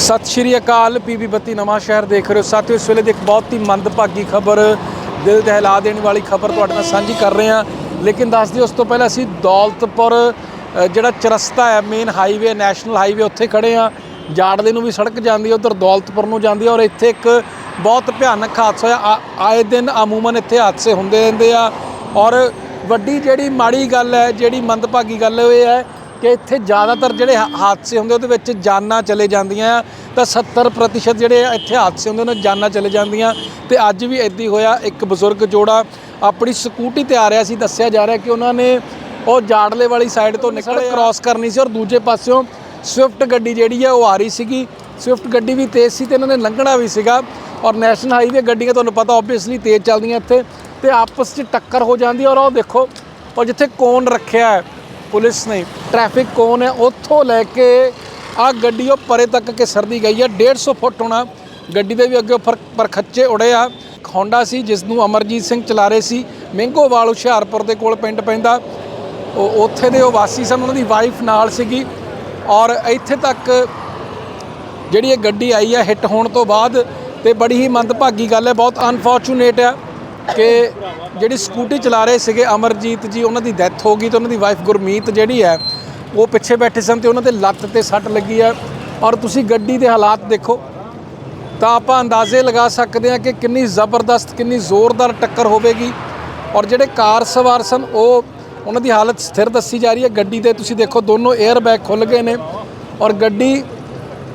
ਸਤਿ ਸ਼੍ਰੀ ਅਕਾਲ ਪੀਬੀ ਬੱਤੀ ਨਵਾਂ ਸ਼ਹਿਰ ਦੇਖ ਰਹੇ ਹੋ। ਸਾਥੀਓ, ਇਸ ਵੇਲੇ ਦੀ ਇੱਕ ਬਹੁਤ ਹੀ ਮੰਦਭਾਗੀ ਖਬਰ ਦਿਲ ਦਹਿਲਾ ਦੇਣ ਵਾਲੀ ਖਬਰ ਤੁਹਾਡੇ ਨਾਲ ਸਾਂਝੀ ਕਰ ਰਹੇ ਹਾਂ। ਲੇਕਿਨ ਦੱਸ ਦਿਓ, ਉਸ ਤੋਂ ਪਹਿਲਾਂ ਅਸੀਂ ਦੌਲਤਪੁਰ ਜਿਹੜਾ ਚਰਸਤਾ ਹੈ ਮੇਨ ਹਾਈਵੇ ਨੈਸ਼ਨਲ ਹਾਈਵੇ ਉੱਥੇ ਖੜੇ ਹਾਂ। ਜਾੜਦੇ ਨੂੰ ਵੀ ਸੜਕ ਜਾਂਦੀ ਹੈ, ਉਧਰ ਦੌਲਤਪੁਰ ਨੂੰ ਜਾਂਦੀ ਹੈ ਔਰ ਇੱਥੇ ਇੱਕ ਬਹੁਤ ਭਿਆਨਕ ਹਾਦਸਾ ਹੋਇਆ। ਆਏ ਦਿਨ ਅਮੂਮਨ ਇੱਥੇ ਹਾਦਸੇ ਹੁੰਦੇ ਰਹਿੰਦੇ ਆ। ਔਰ ਵੱਡੀ ਜਿਹੜੀ ਮਾੜੀ ਗੱਲ ਹੈ, ਜਿਹੜੀ ਮੰਦਭਾਗੀ ਗੱਲ ਇਹ ਹੈ ਕਿ ਇੱਥੇ ਜ਼ਿਆਦਾਤਰ ਜਿਹੜੇ ਹਾਦਸੇ ਹੁੰਦੇ ਉਹਦੇ ਵਿੱਚ ਜਾਨਾਂ ਚਲੇ ਜਾਂਦੀਆਂ। ਤਾਂ 70% ਜਿਹੜੇ ਇੱਥੇ ਹਾਦਸੇ ਹੁੰਦੇ ਉਹਨਾਂ ਜਾਨਾਂ ਚਲੇ ਜਾਂਦੀਆਂ। ਤੇ ਅੱਜ ਵੀ ਇੱਦਾਂ ਹੀ ਹੋਇਆ ਇੱਕ ਬਜ਼ੁਰਗ ਜੋੜਾ ਆਪਣੀ ਸਕੂਟੀ ਤੇ ਆ ਰਿਹਾ ਸੀ ਦੱਸਿਆ ਜਾ ਰਿਹਾ ਕਿ ਉਹਨਾਂ ਨੇ ਉਹ ਜਾੜਲੇ ਵਾਲੀ ਸਾਈਡ ਤੋਂ ਨਿਕਲ ਕ੍ਰਾਸ ਕਰਨੀ ਸੀ ਔਰ ਦੂਜੇ ਪਾਸਿਓਂ ਸਵਿਫਟ ਗੱਡੀ ਜਿਹੜੀ ਹੈ ਉਹ ਆ ਰਹੀ ਸੀਗੀ। ਸਵਿਫਟ ਗੱਡੀ ਵੀ ਤੇਜ਼ ਸੀ ਤੇ ਇਹਨਾਂ ਨੇ ਲੰਘਣਾ ਵੀ ਸੀਗਾ। ਔਰ ਨੈਸ਼ਨਲ ਹਾਈਵੇ ਗੱਡੀਆਂ ਤੁਹਾਨੂੰ ਪਤਾ ਆਬਵੀਅਸਲੀ ਤੇਜ਼ ਚੱਲਦੀਆਂ ਇੱਥੇ। ਤੇ ਆਪਸ 'ਚ ਟੱਕਰ ਹੋ ਜਾਂਦੀ ਔਰ ਉਹ ਦੇਖੋ ਔਰ ਜਿੱਥੇ ਕੋਨ ਰੱਖਿਆ ਹੈ ਪੁਲਿਸ ਨੇ ਟ੍ਰੈਫਿਕ ਕੋਨ ਹੈ। ਉੱਥੋਂ ਲੈ ਕੇ ਆ ਗੱਡੀ ਉਹ ਪਰੇ ਤੱਕ ਕੇ ਸਰਦੀ ਗਈ ਹੈ। 150 ਫੁੱਟ ਹੋਣਾ। ਗੱਡੀ ਦੇ ਵੀ ਅੱਗੇ ਪਰ ਪਰਖੱਚੇ ਉੜੇ ਆ। ਹੋਂਡਾ ਸੀ ਜਿਸ ਨੂੰ ਅਮਰਜੀਤ ਸਿੰਘ ਚਲਾ ਰਹੇ ਸੀ। ਮਹਿੰਗੋਵਾਲ ਹੁਸ਼ਿਆਰਪੁਰ ਦੇ ਕੋਲ ਪਿੰਡ ਪੈਂਦਾ। ਉਹ ਉੱਥੇ ਦੇ ਉਹ ਵਾਸੀ ਸਨ। ਉਹਨਾਂ ਦੀ ਵਾਈਫ ਨਾਲ ਸੀਗੀ। ਔਰ ਇੱਥੇ ਤੱਕ ਜਿਹੜੀ ਇਹ ਗੱਡੀ ਆਈ ਹੈ ਹਿੱਟ ਹੋਣ ਤੋਂ ਬਾਅਦ ਤੇ ਬੜੀ ਹੀ ਮੰਦਭਾਗੀ ਗੱਲ ਹੈ। ਬਹੁਤ ਅਨਫੋਰਚੂਨੇਟ ਹੈ ਕਿ ਜਿਹੜੀ ਸਕੂਟੀ ਚਲਾ ਰਹੇ ਸੀਗੇ ਅਮਰਜੀਤ ਜੀ, ਉਹਨਾਂ ਦੀ ਡੈਥ ਹੋ ਗਈ ਤੇ ਉਹਨਾਂ ਦੀ ਵਾਈਫ ਗੁਰਮੀਤ ਜਿਹੜੀ ਹੈ, ਉਹ ਪਿੱਛੇ ਬੈਠੇ ਸਨ ਤੇ ਉਹਨਾਂ ਦੇ ਲੱਤ ਤੇ ਸੱਟ ਲੱਗੀ ਹੈ। ਔਰ ਤੁਸੀਂ ਗੱਡੀ ਦੇ ਹਾਲਾਤ ਦੇਖੋ, ਤਾਂ ਆਪਾਂ ਅੰਦਾਜ਼ੇ ਲਗਾ ਸਕਦੇ ਹਾਂ ਕਿ ਕਿੰਨੀ ਜ਼ਬਰਦਸਤ, ਕਿੰਨੀ ਜ਼ੋਰਦਾਰ ਟੱਕਰ ਹੋਵੇਗੀ। ਔਰ ਜਿਹੜੇ ਕਾਰ ਸਵਾਰ ਸਨ, ਉਹ ਉਹਨਾਂ ਦੀ ਹਾਲਤ ਸਥਿਰ ਦੱਸੀ ਜਾ ਰਹੀ ਹੈ। ਗੱਡੀ ਦੇ ਤੁਸੀਂ ਦੇਖੋ, ਦੋਨੋਂ 에ਅਰ ਬੈਗ ਖੁੱਲ ਗਏ ਨੇ। ਔਰ ਗੱਡੀ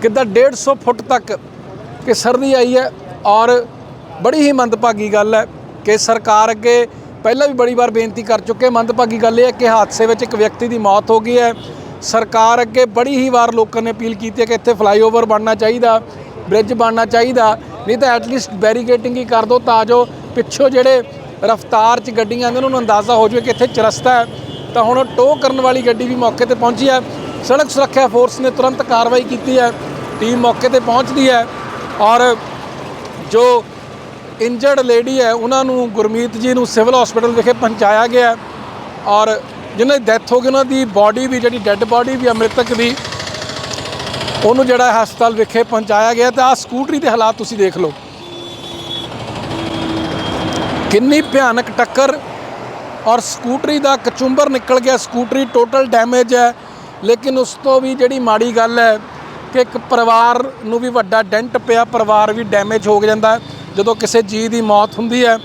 ਕਿੱਦਾਂ 150 ਫੁੱਟ ਤੱਕ ਕਿ ਸਰਦੀ ਆਈ ਹੈ। ਔਰ ਬੜੀ ਹੀ ਮੰਦਭਾਗੀ ਗੱਲ ਹੈ। ਕਿ ਸਰਕਾਰ ਅੱਗੇ ਪਹਿਲਾਂ ਵੀ ਬੜੀ ਵਾਰ ਬੇਨਤੀ ਕਰ ਚੁੱਕੇ। ਮੰਦਭਾਗੀ ਗੱਲ ਇਹ ਹੈ ਕਿ ਹਾਦਸੇ ਵਿੱਚ ਇੱਕ ਵਿਅਕਤੀ ਦੀ ਮੌਤ ਹੋ ਗਈ ਹੈ। ਸਰਕਾਰ ਅੱਗੇ ਬੜੀ ਹੀ ਵਾਰ ਲੋਕਾਂ ਨੇ ਅਪੀਲ ਕੀਤੀ ਹੈ ਕਿ ਇੱਥੇ ਫਲਾਈਓਵਰ ਬਣਨਾ ਚਾਹੀਦਾ, ਬ੍ਰਿਜ ਬਣਨਾ ਚਾਹੀਦਾ, ਨਹੀਂ ਤਾਂ ਐਟਲੀਸਟ ਬੈਰੀਕੇਟਿੰਗ ਹੀ ਕਰ ਦਿਓ ਤਾਂ ਜੋ ਪਿੱਛੋਂ ਜਿਹੜੇ ਰਫ਼ਤਾਰ 'ਚ ਗੱਡੀਆਂ ਆਉਂਦੀਆਂ ਉਹਨਾਂ ਨੂੰ ਅੰਦਾਜ਼ਾ ਹੋ ਜਾਵੇ ਕਿ ਇੱਥੇ ਚਰਸਤਾ ਹੈ। ਤਾਂ ਹੁਣ ਟੋ ਕਰਨ ਵਾਲੀ ਗੱਡੀ ਵੀ ਮੌਕੇ ਤੇ ਪਹੁੰਚੀ ਹੈ। ਸੜਕ ਸੁਰੱਖਿਆ ਫੋਰਸ ਨੇ ਤੁਰੰਤ ਕਾਰਵਾਈ ਕੀਤੀ ਹੈ। ਟੀਮ ਮੌਕੇ ਤੇ ਪਹੁੰਚਦੀ ਹੈ ਔਰ ਜੋ ਇੰਜਰਡ ਲੇਡੀ ਹੈ, ਉਹਨਾਂ ਨੂੰ ਗੁਰਮੀਤ ਜੀ ਨੂੰ ਸਿਵਲ ਹਸਪੀਟਲ ਵਿਖੇ ਪਹੁੰਚਾਇਆ ਗਿਆ ਔਰ ਜਿਹਨਾਂ ਦੀ ਡੈਥ ਹੋ ਗਈ, ਉਹਨਾਂ ਦੀ ਬਾਡੀ ਵੀ, ਜਿਹੜੀ ਡੈੱਡ ਬਾਡੀ ਵੀ, ਅੰਮ੍ਰਿਤਕ ਦੀ ਉਹਨੂੰ ਜਿਹੜਾ ਹਸਪਤਾਲ ਵਿਖੇ ਪਹੁੰਚਾਇਆ ਗਿਆ ਤੇ ਆ ਸਕੂਟਰੀ ਦੇ ਹਾਲਾਤ ਤੁਸੀਂ ਦੇਖ ਲਓ। ਕਿੰਨੀ ਭਿਆਨਕ ਟੱਕਰ ਔਰ ਸਕੂਟਰੀ ਦਾ ਕਚੁੰਬਰ ਨਿਕਲ ਗਿਆ। ਸਕੂਟਰੀ ਟੋਟਲ ਡੈਮੇਜ ਹੈ, ਲੇਕਿਨ ਉਸ ਤੋਂ ਵੀ ਜਿਹੜੀ ਮਾੜੀ ਗੱਲ ਹੈ ਕਿ ਇੱਕ ਪਰਿਵਾਰ ਨੂੰ ਵੀ ਵੱਡਾ ਡੈਂਟ ਪਿਆ, ਪਰਿਵਾਰ ਵੀ ਡੈਮੇਜ ਹੋ ਜਾਂਦਾ ਜਦੋਂ ਕਿਸੇ ਜੀ ਦੀ ਮੌਤ ਹੁੰਦੀ ਹੈ,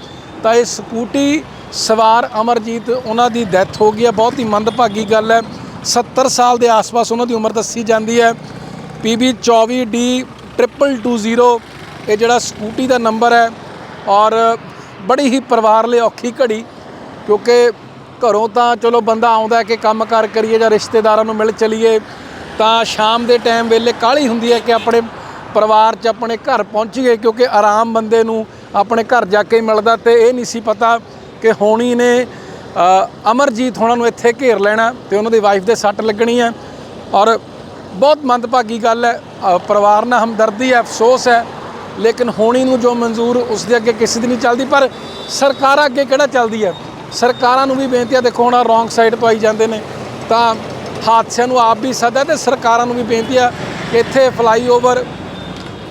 ਤਾਂ ਇਹ ਸਕੂਟੀ ਸਵਾਰ ਅਮਰਜੀਤ, ਉਹਨਾਂ ਦੀ ਡੈਥ ਹੋ ਗਈ ਹੈ। ਬਹੁਤ ਹੀ ਮੰਦਭਾਗੀ ਗੱਲ ਹੈ। 70 ਸਾਲ ਦੇ ਆਸ-ਪਾਸ ਉਹਨਾਂ ਦੀ ਉਮਰ ਦੱਸੀ ਜਾਂਦੀ ਹੈ। PB 24D 2220 ਇਹ ਜਿਹੜਾ ਸਕੂਟੀ ਦਾ ਨੰਬਰ ਹੈ ਔਰ ਬੜੀ ਹੀ ਪਰਿਵਾਰ ਲਈ ਔਖੀ ਘੜੀ, ਕਿਉਂਕਿ ਘਰੋਂ ਤਾਂ ਚਲੋ ਬੰਦਾ ਆਉਂਦਾ ਕਿ ਕੰਮ ਕਾਰ ਕਰੀਏ ਜਾਂ ਰਿਸ਼ਤੇਦਾਰਾਂ ਨੂੰ ਮਿਲ ਚਲੀਏ, ਤਾਂ ਸ਼ਾਮ ਦੇ ਟਾਈਮ ਵੇਲੇ ਕਾਹਲੀ ਹੁੰਦੀ ਹੈ ਕਿ ਆਪਣੇ ਪਰਿਵਾਰ 'ਚ ਆਪਣੇ ਘਰ ਪਹੁੰਚੀਏ ਕਿਉਂਕਿ ਆਰਾਮ ਬੰਦੇ ਨੂੰ ਆਪਣੇ ਘਰ ਜਾ ਕੇ ਮਿਲਦਾ ਤੇ ਇਹ ਨਹੀਂ ਸੀ ਪਤਾ ਕਿ ਹੋਣੀ ਨੇ ਅਮਰਜੀਤ ਹੋਣਾ ਨੂੰ ਇੱਥੇ ਘੇਰ ਲੈਣਾ ਤੇ ਉਹਨਾਂ ਦੀ ਵਾਈਫ ਦੇ ਸੱਟ ਲੱਗਣੀ ਹੈ। ਔਰ ਬਹੁਤ ਮੰਦਭਾਗੀ ਗੱਲ ਹੈ ਪਰਿਵਾਰ ਨਾਲ ਹਮਦਰਦੀ ਹੈ, ਅਫਸੋਸ ਹੈ, ਲੇਕਿਨ ਹੋਣੀ ਨੂੰ ਜੋ ਮਨਜ਼ੂਰ ਉਸ ਦੇ ਅੱਗੇ ਕਿਸੇ ਦੀ ਨਹੀਂ ਚੱਲਦੀ, ਪਰ ਸਰਕਾਰ ਅੱਗੇ ਕਿਹੜਾ ਚੱਲਦੀ ਹੈ? ਸਰਕਾਰਾਂ ਨੂੰ ਵੀ ਬੇਨਤੀ ਹੈ, ਦੇਖੋ ਹੁਣ ਰੋਂਗ ਸਾਈਡ ਪਾਈ ਜਾਂਦੇ ਨੇ, ਤਾਂ ਹਾਦਸਿਆਂ ਨੂੰ ਆਪ ਵੀ ਸੱਦਾ ਤੇ ਸਰਕਾਰਾਂ ਨੂੰ ਵੀ ਬੇਨਤੀ ਹੈ ਕਿ ਇੱਥੇ ਫਲਾਈਓਵਰ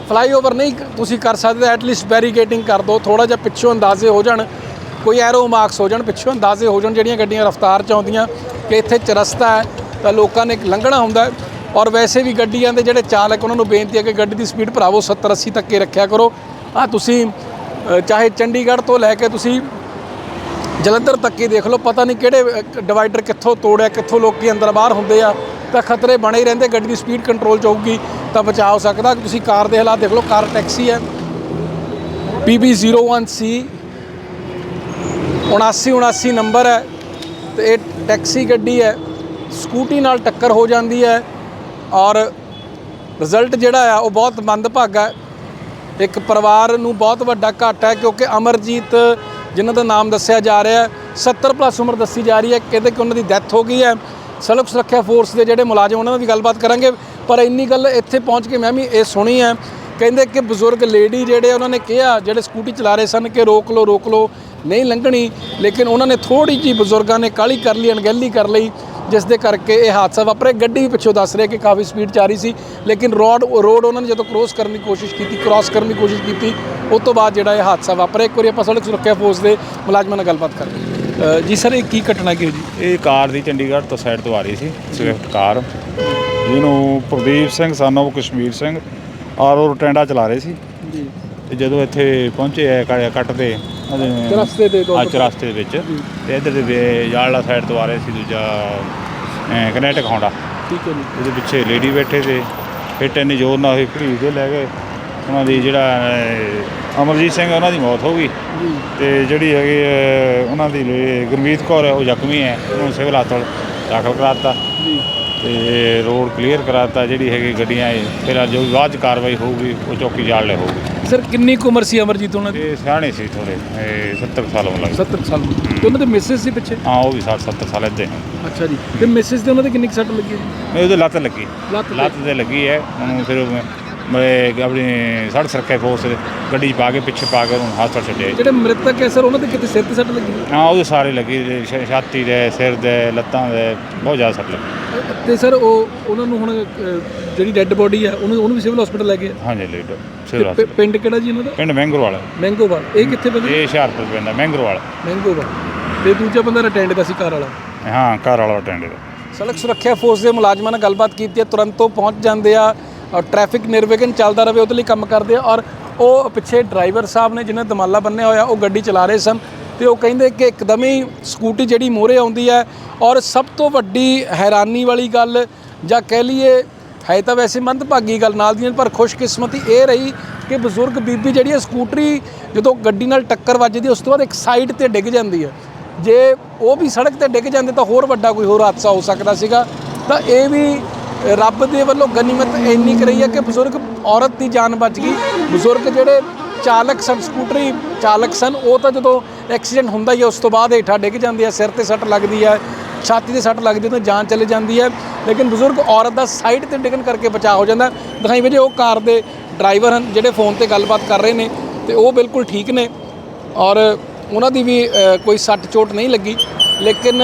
ਫਲਾਈਓਵਰ ਨਹੀਂ ਤੁਸੀਂ ਕਰ ਸਕਦੇ ਐਟਲੀਸਟ ਬੈਰੀਗੇਟਿੰਗ ਕਰ ਦਿਓ ਥੋੜਾ ਜਿਹਾ ਪਿੱਛੋਂ ਅੰਦਾਜ਼ੇ ਹੋ ਜਾਣ, ਕੋਈ ਐਰੋ ਮਾਰਕਸ ਹੋ ਜਾਣ, ਪਿੱਛੋਂ ਅੰਦਾਜ਼ੇ ਹੋ ਜਾਣ ਜਿਹੜੀਆਂ ਗੱਡੀਆਂ ਰਫ਼ਤਾਰ 'ਚ ਆਉਂਦੀਆਂ, ਕਿ ਇੱਥੇ ਚਰਸਤਾ ਹੈ, ਤਾਂ ਲੋਕਾਂ ਨੇ ਲੰਘਣਾ ਹੁੰਦਾ ਔਰ ਵੈਸੇ ਵੀ ਗੱਡੀਆਂ ਦੇ ਜਿਹੜੇ ਚਾਲਕ, ਉਹਨਾਂ ਨੂੰ ਬੇਨਤੀ ਹੈ ਕਿ ਗੱਡੀ ਦੀ ਸਪੀਡ ਭਰਾਵੋ 70 80 ਤੱਕ ਹੀ ਰੱਖਿਆ ਕਰੋ। ਆ ਤੁਸੀਂ ਚਾਹੇ ਚੰਡੀਗੜ੍ਹ ਤੋਂ ਲੈ ਕੇ ਤੁਸੀਂ ਜਲੰਧਰ ਤੱਕ ਹੀ ਦੇਖ ਲਓ, ਪਤਾ ਨਹੀਂ ਕਿਹੜੇ ਡਿਵਾਈਡਰ ਕਿੱਥੋਂ ਤੋੜਿਆ, ਕਿੱਥੋਂ ਲੋਕੀ ਅੰਦਰ ਬਾਹਰ ਹੁੰਦੇ ਆ, ਤਾਂ ਖਤਰੇ ਬਣੇ ਹੀ ਰਹਿੰਦੇ, ਗੱਡੀ ਦੀ ਸਪੀਡ ਕੰਟਰੋਲ 'ਚ ਹੋਊਗੀ। ਤਾਂ ਬਚਾ ਹੋ ਸਕਦਾ ਤੁਸੀਂ ਕਾਰ ਦੇ ਹਾਲਾਤ ਦੇਖ ਲਓ, ਕਾਰ ਟੈਕਸੀ ਹੈ। PB01C 7979 ਨੰਬਰ ਹੈ ਤੇ ਇਹ ਟੈਕਸੀ ਗੱਡੀ ਹੈ, ਸਕੂਟੀ ਨਾਲ ਟੱਕਰ ਹੋ ਜਾਂਦੀ ਹੈ ਔਰ ਰਿਜ਼ਲਟ ਜਿਹੜਾ ਆ, ਉਹ ਬਹੁਤ ਮੰਦਭਾਗਾ ਹੈ। ਇੱਕ ਪਰਿਵਾਰ ਨੂੰ ਬਹੁਤ ਵੱਡਾ ਘਾਟਾ ਹੈ ਕਿਉਂਕਿ ਅਮਰਜੀਤ, ਜਿਨ੍ਹਾਂ ਦਾ ਨਾਮ ਦੱਸਿਆ ਜਾ ਰਿਹਾ ਹੈ 70 ਪਲੱਸ ਉਮਰ ਦੱਸੀ ਜਾ ਰਹੀ ਹੈ, ਕਿਤੇ ਕਿ ਉਹਨਾਂ ਦੀ ਡੈਥ ਹੋ ਗਈ ਹੈ। ਸੜਕ ਸੁਰੱਖਿਆ ਫੋਰਸ ਦੇ ਜਿਹੜੇ ਮੁਲਾਜ਼ਮ, ਉਹਨਾਂ ਨਾਲ ਵੀ ਗੱਲਬਾਤ ਕਰਾਂਗੇ। ਪਰ ਇੰਨੀ ਗੱਲ ਇੱਥੇ ਪਹੁੰਚ ਕੇ ਮੈਂ ਵੀ ਇਹ ਸੁਣੀ ਹੈ। ਕਹਿੰਦੇ ਕਿ ਬਜ਼ੁਰਗ ਲੇਡੀ ਜਿਹੜੇ ਉਹਨਾਂ ਨੇ ਕਿਹਾ, ਜਿਹੜੇ ਸਕੂਟੀ ਚਲਾ ਰਹੇ ਸਨ ਕਿ ਰੋਕ ਲਓ ਰੋਕ ਲਓ, ਨਹੀਂ ਲੰਘਣੀ। ਲੇਕਿਨ ਉਹਨਾਂ ਨੇ ਥੋੜੀ ਜੀ ਬਜ਼ੁਰਗਾਂ ਨੇ ਕਾਲੀ ਕਰ ਲਈ, ਅਣਗਹਿਲੀ ਕਰ ਲਈ, ਜਿਸ ਦੇ ਕਰਕੇ ਇਹ ਹਾਦਸਾ ਵਾਪਰਿਆ। ਗੱਡੀ ਵੀ ਪਿੱਛੋਂ ਦੱਸ ਰਿਹਾ ਕਿ ਕਾਫੀ ਸਪੀਡ 'ਚ ਆ ਰਹੀ ਸੀ, ਲੇਕਿਨ ਰੋਡ ਰੋਡ ਉਹਨਾਂ ਨੇ ਜਦੋਂ ਕ੍ਰੋਸ ਕਰਨ ਦੀ ਕੋਸ਼ਿਸ਼ ਕੀਤੀ ਕ੍ਰਾਸ ਕਰਨ ਦੀ ਕੋਸ਼ਿਸ਼ ਕੀਤੀ, ਉਸ ਤੋਂ ਬਾਅਦ ਜਿਹੜਾ ਇਹ ਹਾਦਸਾ ਵਾਪਰਿਆ। ਇੱਕ ਵਾਰੀ ਆਪਾਂ ਸੜਕ ਸੁਰੱਖਿਆ ਫੋਰਸ ਦੇ ਮੁਲਾਜ਼ਮਾਂ ਨਾਲ ਗੱਲਬਾਤ ਕਰਦੇ ਹਾਂ। ਜੀ ਸਰ, ਇਹ ਕੀ ਘਟਨਾ ਕੀ ਹੋਈ ਜੀ? ਇਹ ਕਾਰ ਦੀ ਚੰਡੀਗੜ੍ਹ ਤੋਂ ਸਾਈਡ ਤੋਂ ਆ ਰਹੀ ਸੀ ਸਵਿਫਟ ਕਾਰ। ਜਿਹਨੂੰ ਪ੍ਰਦੀਪ ਸਿੰਘ ਸਾਨੂੰ ਕਸ਼ਮੀਰ ਸਿੰਘ ਉਹ ਟੈਂਡਾ ਚਲਾ ਰਹੇ ਸੀ। ਜੀ। ਤੇ ਜਦੋਂ ਇੱਥੇ ਪਹੁੰਚੇ ਐ ਕ- ਕੱਟ ਤੇ ਉਹਦੇ- ਰਸਤੇ ਦੇ ਦੋ ਚਰਸਤੇ ਦੇ ਵਿੱਚ। ਤੇ ਇੱਧਰ ਦੇ ਜਾਲਲਾ ਸਾਈਡ ਤੋਂ ਆ ਰਹੇ ਸੀ ਦੂਜਾ ਕਨੈਟਿਕ ਹੌਂਡਾ ਠੀਕ ਹੈ ਜੀ। ਉਹਦੇ ਪਿੱਛੇ ਲੇਡੀ ਬੈਠੇ ਤੇ ਹਿੱਟ ਇੰਨੀ ਜ਼ੋਰ ਨਾਲ ਹੋਈ ਘੜੀ ਕੇ ਲੈ ਗਏ। ਉਹਨਾਂ ਦੀ ਜਿਹੜਾ ਅਮਰਜੀਤ ਸਿੰਘ ਉਹਨਾਂ ਦੀ ਮੌਤ ਹੋ ਗਈ। ਤੇ ਜਿਹੜੀ ਹੈਗੀ ਉਹਨਾਂ ਦੀ ਗੁਰਮੀਤ ਕੌਰ ਉਹ ਜ਼ਖਮੀ ਹੈ ਉਹਨੂੰ ਸਿਵਲ ਹਸਪਤਾਲ ਦਾਖਲ ਕਰਾਤਾ। ਜੀ। ਤੇ ਰੋਡ ਕਲੀਅਰ ਕਰਾਤਾ ਜਿਹੜੀ ਹੈਗੀ ਗੱਡੀਆਂ ਇਹ। ਫਿਰ ਜੋ ਬਾਅਦ ਚ ਕਾਰਵਾਈ ਹੋਊਗੀ ਉਹ ਚੌਕੀ ਜਾਲ ਲੈ ਹੋਊਗੀ। ਸਰ ਕਿੰਨੀ ਕੁ ਉਮਰ ਸੀ ਅਮਰਜੀਤ ਉਹਨਾਂ ਦੀ? ਇਹ ਸਿਆਣੇ ਸੀ ਥੋੜੇ 70 ਸਾਲ ਉਮਰ ਲੱਗ 70 ਸਾਲ ਤੇ ਉਹਨਾਂ ਦੇ ਮਿਸਿਸ ਸੀ ਪਿੱਛੇ? ਹਾਂ ਉਹ ਵੀ 60 70 ਸਾਲ ਹੀ। ਅੱਛਾ ਜੀ। ਤੇ ਮਿਸਿਸ ਦੇ ਉਹਨਾਂ ਦੇ ਕਿੰਨੀ ਕੁ ਸੱਟ ਲੱਗੀ ਹੈ ਜੀ? ਮੈਂ ਉਹਦੇ ਲੱਤ ਲੱਗੀ। ਲੱਤ ਤੇ? ਲੱਤ ਤੇ ਲੱਗੀ ਹੈ। ਉਹਨੂੰ ਫਿਰ ਮੈਂ ਆਪਣੀ ਸੜਕ ਸੁਰੱਖਿਆ ਫੋਰਸ ਦੇ ਗੱਡੀ 'ਚ ਪਾ ਕੇ ਪਿੱਛੇ ਪਾ ਕੇ ਉਹਨੂੰ ਹਸਪਤਾਲ ਛੱਡਿਆ ਜਿਹੜੇ ਮ੍ਰਿਤਕ ਹੈ ਸਰ ਉਹਨਾਂ ਦੇ ਕਿਤੇ ਸਿਰ ਤੇ ਸੱਟ ਲੱਗੀ ਹੈ? ਹਾਂ ਉਹਦੇ ਸਾਰੇ ਲੱਗੀ ਛ- ਛਾਤੀ ਦੇ ਸਿਰ ਦੇ ਲੱਤਾਂ ਦੇ ਬਹੁਤ ਜ਼ਿਆਦਾ ਸੱਟ ਲੱਗੀ। ਤੇ ਸਰ ਉਹ ਉਹਨਾਂ ਨੂੰ ਹੁਣ ਜਿਹੜੀ ਡੈੱਡ ਬੋਡੀ ਹੈ ਉਹਨੂੰ ਉਹਨੂੰ ਵੀ ਸਿਵਲ ਹਸਪੀਟਲ ਲੈ ਗਏ? ਹਾਂਜੀ ਲੀਡ ਤੇ ਸਿਵਲ ਪਿ- ਹਸਪਤਾਲ ਪਿੰਡ ਕਿਹੜਾ ਜੀ ਉਹਨਾਂ ਦਾ? ਪਿੰਡ ਮਹਿੰਗਰਵਾਲ ਮੈਂਗੋਵਾਲ। ਇਹ ਕਿੱਥੇ ਪੈਂਦਾ? ਇਹ ਹੁਸ਼ਿਆਰਪੁਰ ਪੈਂਦਾ ਮਹਿੰਗਰਵਾਲ ਮੈਂਗੋਵਾਲ। ਤੇ ਦੂਜਾ ਬੰਦਾ ਰਟੈਂਡ ਦਾ ਸੀ ਕਾਰ ਵਾਲਾ? ਹਾਂ ਘਰ ਵਾਲਾ ਟੈਂਡੇ ਦਾ। ਸੜਕ ਸੁਰੱਖਿਆ ਫੋਰਸ ਦੇ ਮੁਲਾਜ਼ਮਾਂ ਨਾਲ ਗੱਲਬਾਤ ਕੀਤੀ ਹੈ ਤੁਰੰਤ ਉਹ ਪਹੁੰਚ ਜਾਂਦੇ ਆ। ਟ੍ਰੈਫਿਕ ਨਿਰਵਿਘਨ ਚੱਲਦਾ ਰਹੇ, ਉਹਦੇ ਲਈ ਕੰਮ ਕਰਦੇ ਆ। ਔਰ ਉਹ ਪਿੱਛੇ ਡਰਾਈਵਰ ਸਾਹਿਬ ਨੇ ਜਿਹਨੇ ਦਮਾਲਾ ਬੰਨਿਆ ਹੋਇਆ, ਉਹ ਗੱਡੀ ਚਲਾ ਰਹੇ ਸਨ। ਤੇ ਉਹ ਕਹਿੰਦੇ ਕਿ ਇੱਕਦਮ ਹੀ ਸਕੂਟੀ ਜਿਹੜੀ ਮੋਹਰੇ ਆਉਂਦੀ ਹੈ। ਔਰ ਸਭ ਤੋਂ ਵੱਡੀ ਹੈਰਾਨੀ ਵਾਲੀ ਗੱਲ, ਜਾਂ ਕਹਿ ਲਈਏ ਹੈ ਤਾਂ ਵੈਸੇ ਮੰਦਭਾਗੀ ਗੱਲ ਨਾਲ ਦੀਆਂ ਪਰ ਖੁਸ਼ਕਿਸਮਤੀ ਇਹ ਰਹੀ ਕਿ ਬਜ਼ੁਰਗ ਬੀਬੀ ਜਿਹੜੀ ਹੈ, ਸਕੂਟਰੀ ਜਦੋਂ ਗੱਡੀ ਨਾਲ ਟੱਕਰ ਵੱਜਦੀ ਉਸ ਤੋਂ ਬਾਅਦ ਇੱਕ ਸਾਈਡ ਤੇ ਡਿੱਗ ਜਾਂਦੀ ਹੈ। ਜੇ ਉਹ ਵੀ ਸੜਕ ਤੇ ਡਿੱਗ ਜਾਂਦੇ ਤਾਂ ਹੋਰ ਵੱਡਾ ਕੋਈ ਹੋਰ ਹਾਦਸਾ ਹੋ ਸਕਦਾ ਸੀਗਾ। ਤਾਂ ਇਹ ਵੀ ਰੱਬ ਦੇ ਵੱਲੋਂ ਗਨੀਮਤ ਇੰਨੀ ਕਰੀ ਹੈ ਕਿ ਬਜ਼ੁਰਗ ਔਰਤ ਦੀ ਜਾਨ ਬਚ ਗਈ। ਬਜ਼ੁਰਗ ਜਿਹੜੇ ਚਾਲਕ ਸਨ, ਸਕੂਟਰੀ ਚਾਲਕ ਸਨ, ਉਹ ਤਾਂ ਜਦੋਂ ਐਕਸੀਡੈਂਟ ਹੁੰਦਾ ਹੀ ਹੈ ਉਸ ਤੋਂ ਬਾਅਦ ਹੇਠਾਂ ਡਿੱਗ ਜਾਂਦੇ ਆ, ਸਿਰ ਤੇ ਸੱਟ ਲੱਗਦੀ ਹੈ ਛਾਤੀ ਤੇ ਸੱਟ ਲੱਗਦੀ ਹੈ ਤਾਂ ਜਾਨ ਚਲੇ ਜਾਂਦੀ ਹੈ ਲੇਕਿਨ ਬਜ਼ੁਰਗ ਔਰਤ ਦਾ ਸਾਈਡ ਤੇ ਡਿੱਗਣ ਕਰਕੇ ਬਚਾਅ ਹੋ ਜਾਂਦਾ। ਦਿਖਾਈ ਵਜੇ ਉਹ ਕਾਰ ਦੇ ਡਰਾਈਵਰ ਹਨ, ਜਿਹੜੇ ਫੋਨ ਤੇ ਗੱਲਬਾਤ ਕਰ ਰਹੇ ਨੇ ਤੇ ਉਹ ਬਿਲਕੁਲ ਠੀਕ ਨੇ ਔਰ ਉਹਨਾਂ ਦੀ ਵੀ ਕੋਈ ਸੱਟ ਚੋਟ ਨਹੀਂ ਲੱਗੀ। ਲੇਕਿਨ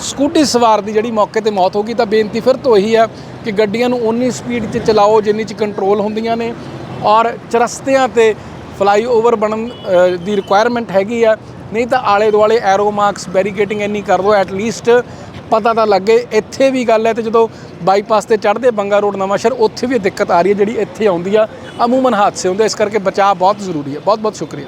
ਸਕੂਟੀ ਸਵਾਰ ਦੀ ਜਿਹੜੀ ਮੌਕੇ ਤੇ ਮੌਤ ਹੋ ਗਈ ਤਾਂ ਬੇਨਤੀ ਫਿਰ ਤੋਂ ਇਹੀ ਹੈ ਕਿ ਗੱਡੀਆਂ ਨੂੰ ਉਨੀ ਸਪੀਡ 'ਚ ਚਲਾਓ ਜਿੰਨੀ 'ਚ ਕੰਟਰੋਲ ਹੁੰਦੀਆਂ ਨੇ ਔਰ ਚਰਸਤਿਆਂ ਤੇ ਫਲਾਈਓਵਰ ਬਣਨ ਦੀ ਰਿਕੁਆਇਰਮੈਂਟ ਹੈਗੀ ਆ। ਨਹੀਂ ਤਾਂ ਆਲੇ ਦੁਆਲੇ ਐਰੋ ਮਾਰਕਸ ਬੈਰੀਕੇਟਿੰਗ ਇੰਨੀ ਕਰ ਦਿਓ ਐਟ ਲੀਸਟ ਪਤਾ ਤਾਂ ਲੱਗੇ, ਇੱਥੇ ਵੀ ਗੱਲ ਹੈ ਤੇ ਜਦੋਂ ਬਾਈਪਾਸ ਤੇ ਚੜ੍ਹਦੇ ਬੰਗਾ ਰੋਡ ਨਵਾਂ ਸ਼ਹਿਰ ਉੱਥੇ ਵੀ ਦਿੱਕਤ ਆ ਰਹੀ ਹੈ ਜਿਹੜੀ ਇੱਥੇ ਆਉਂਦੀ ਆ, ਅਮੂਮਨ ਹਾਦਸੇ ਹੁੰਦੇ ਇਸ ਕਰਕੇ ਬਚਾਅ ਬਹੁਤ ਜ਼ਰੂਰੀ ਹੈ। ਬਹੁਤ ਬਹੁਤ ਸ਼ੁਕਰੀਆ।